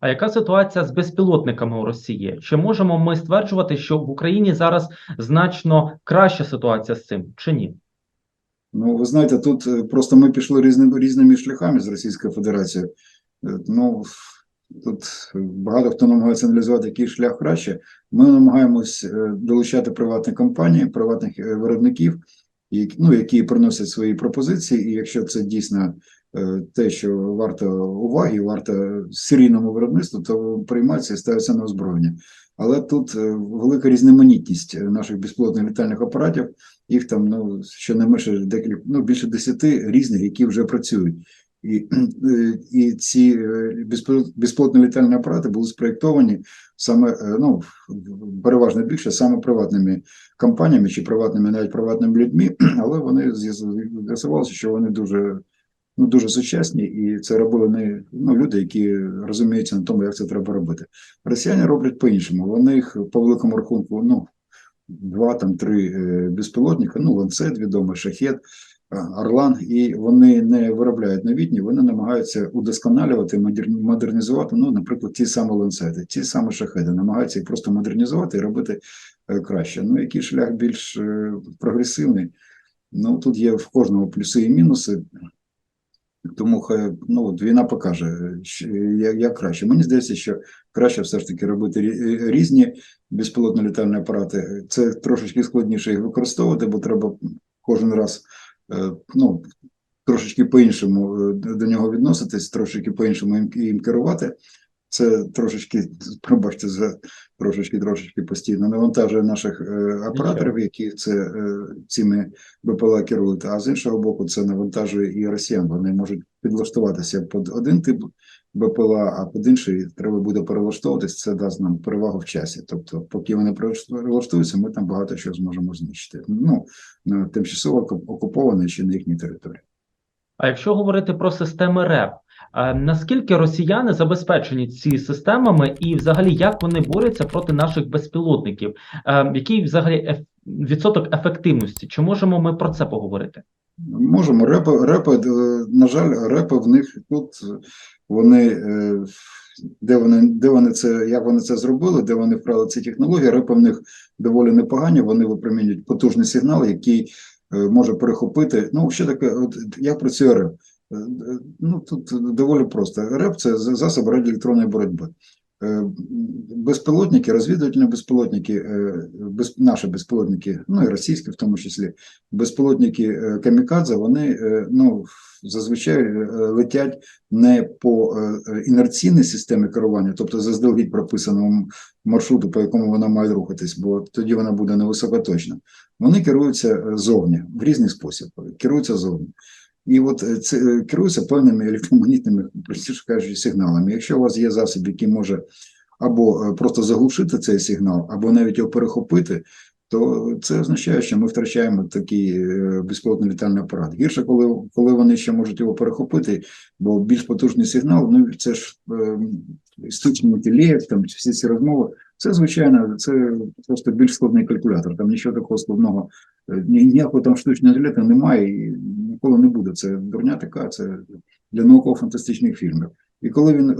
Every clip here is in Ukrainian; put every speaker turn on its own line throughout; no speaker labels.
А яка ситуація з безпілотниками у Росії? Чи можемо ми стверджувати, що в Україні зараз значно краща ситуація з цим, чи ні?
Ну, ви знаєте, тут е, просто ми пішли різними, різними шляхами з Російською Федерацією. Е, Ну, тут багато хто намагається аналізувати, який шлях краще. Ми намагаємось е, долучати приватні компанії, приватних виробників, ну, які приносять свої пропозиції, і якщо це дійсно те, що варто уваги, варто серійному виробництву, то приймається і ставиться на озброєння. Але тут е, велика різноманітність е, наших безпілотних літальних апаратів. Їх там ну щонайменше декілька, ну більше десяти різних, які вже працюють. І, е, і ці е, безпілотні літальні апарати були спроєктовані саме е, ну переважно більше саме приватними компаніями чи приватними, навіть приватними людьми, але вони з'ясу- з'ясувалося, що вони дуже ну дуже сучасні, і це робили не ну люди, які розуміються на тому, як це треба робити. Росіяни роблять по-іншому. Вони їх по великому рахунку, ну два там три е, безпілотника, ну ланцет відомий, шахет, е, Орлан, і вони не виробляють новітні, вони намагаються удосконалювати, модернізувати. Ну, наприклад, ті самі ланцети, ті самі шахеди, намагаються їх просто модернізувати і робити е, краще. Ну, який шлях більш прогресивний? Ну тут є в кожному плюси і мінуси. Тому хай ну, війна покаже, як, краще. Мені здається, що краще все ж таки робити різні безпілотні літальні апарати. Це трошечки складніше їх використовувати, бо треба кожен раз е, ну, трошечки по-іншому е, до нього відноситись, трошечки по-іншому їм, їм керувати. Це трошечки, пробачте, за трошечки трошечки постійно навантажує наших е, операторів, які це е, цими БПЛА керують. А з іншого боку, це навантажує і росіян. Вони можуть підлаштуватися під один тип БПЛА, а під інший треба буде перелаштовуватись. Це дасть нам перевагу в часі. Тобто, поки вони перелаштуються, ми там багато що зможемо знищити. Ну на тимчасово окуп- окупованій чи на їхній території.
А якщо говорити про системи РЕП, е, наскільки росіяни забезпечені ці системами, і взагалі як вони борються проти наших безпілотників? Е, Який взагалі відсоток ефективності? Чи можемо ми про це поговорити?
Можемо репи, репи, е, на жаль, репи в них тут вони де вони, де вони це, як вони це зробили, де вони вкрали ці технології, репи в них доволі непогані. Вони випромінюють потужний сигнал, який може перехопити. Ну, ще таке, от як працює реп? Е, е, Ну тут доволі просто. Реп це за- засоб радіоелектронної боротьби. Е, Безпілотники, розвідувальні безпілотники, е, без, наші безпілотники, ну і російські в тому числі, безпілотники е, камікадзе, вони ну, зазвичай летять не по інерційній системі керування, тобто заздалегідь прописаному маршруту, по якому вона має рухатись, бо тоді вона буде невисокоточна. Вони керуються зовні в різний спосіб, керуються зовні. І от е, це е, керуються певними електромагнітними, простіше кажучи, сигналами. Якщо у вас є засіб, який може або е, просто заглушити цей сигнал, або навіть його перехопити, то це означає, що ми втрачаємо такий безпілотний літальний апарат. Гірше, коли, коли вони ще можуть його перехопити, бо більш потужний сигнал, ну це ж істочний інтелект, там всі ці розмови. Це звичайно, це просто більш складний калькулятор. Там нічого такого складного, ніякого там штучного інтелекту немає і ніколи не буде. Це дурня така, це для науково-фантастичних фільмів. І коли він е,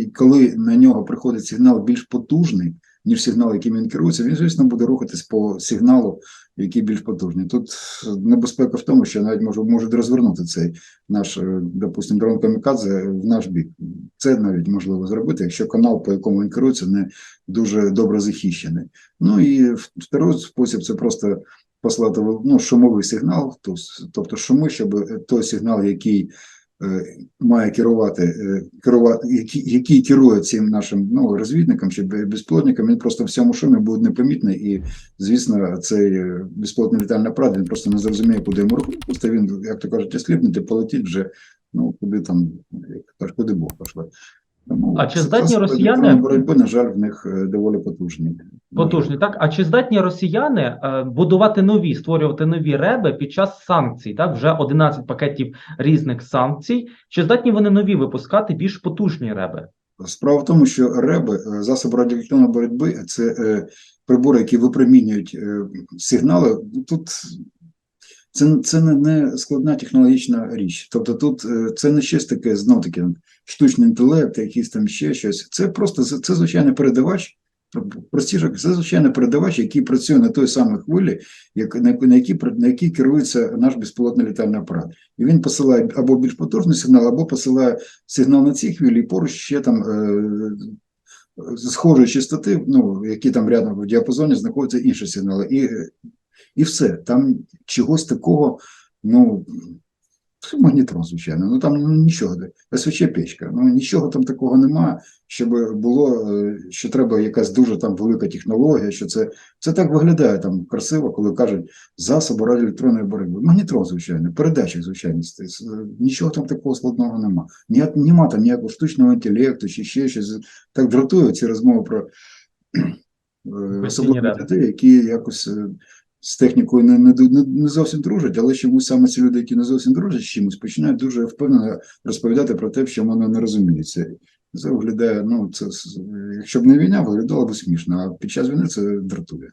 е, коли на нього приходить сигнал більш потужний, ніж сигнал, яким він керується, він, звісно, буде рухатись по сигналу, який більш потужний. Тут небезпека в тому, що навіть може можуть розвернути цей наш, е, допустимо, дрон камікадзе в наш бік. Це навіть можливо зробити, якщо канал, по якому він керується, не дуже добре захищений. Ну і второй спосіб це просто послати ну, шумовий сигнал, тобто шуми, щоб той сигнал, який е, має керувати, е, керувати який, який керує цим нашим ну, розвідникам чи бе- безпілотникам, він просто в цьому шумі буде непомітний. І, звісно, цей е, літальний апарат він просто не зрозуміє, куди йому рухати. Просто він, як то кажуть, сліпнути, полетить вже ну, куди там, як куди Бог пошле.
А чи здатні росіяни-
боротьби, на жаль, в них е, доволі потужні.
Потужні, так? А чи здатні росіяни е, будувати нові, створювати нові реби під час санкцій? Так, вже 11 пакетів різних санкцій. Чи здатні вони нові випускати більш потужні реби?
Справа в тому, що реби, е, засоби радіоелектронної боротьби, це прибори, які випромінюють сигнали. Тут це, це не, складна технологічна річ. Тобто тут е, це не щось таке, знов таки, штучний інтелект, якийсь там ще щось. Це просто це, звичайний передавач. Простіше, це звичайний передавач, який працює на той самій хвилі, як, на, на, якій, на якій керується наш безпілотний літальний апарат. І він посилає або більш потужний сигнал, або посилає сигнал на цій хвилі, і поруч ще там е, схожої частоти, ну, які там рядом в діапазоні знаходяться інші сигнали. І, і все. Там чогось такого, ну, магнітрон, звичайно, ну там ну, нічого, СВЧ печка, ну нічого там такого нема, щоб було, що треба якась дуже там велика технологія, що це, це так виглядає там красиво, коли кажуть засоби радіоелектронної боротьби. Магнітрон, звичайно, передатчик, звичайно, нічого там такого складного нема. Ні, нема там ніякого штучного інтелекту чи ще щось. Так дратує ці розмови про е, особливо дітей, які якось е, з технікою не, не, не, зовсім дружать, але чомусь саме ці люди, які не зовсім дружать з чимось, починають дуже впевнено розповідати про те, що вони не розуміють це. Це виглядає, ну це якщо б не війна, виглядало б смішно, а під час війни це дратує.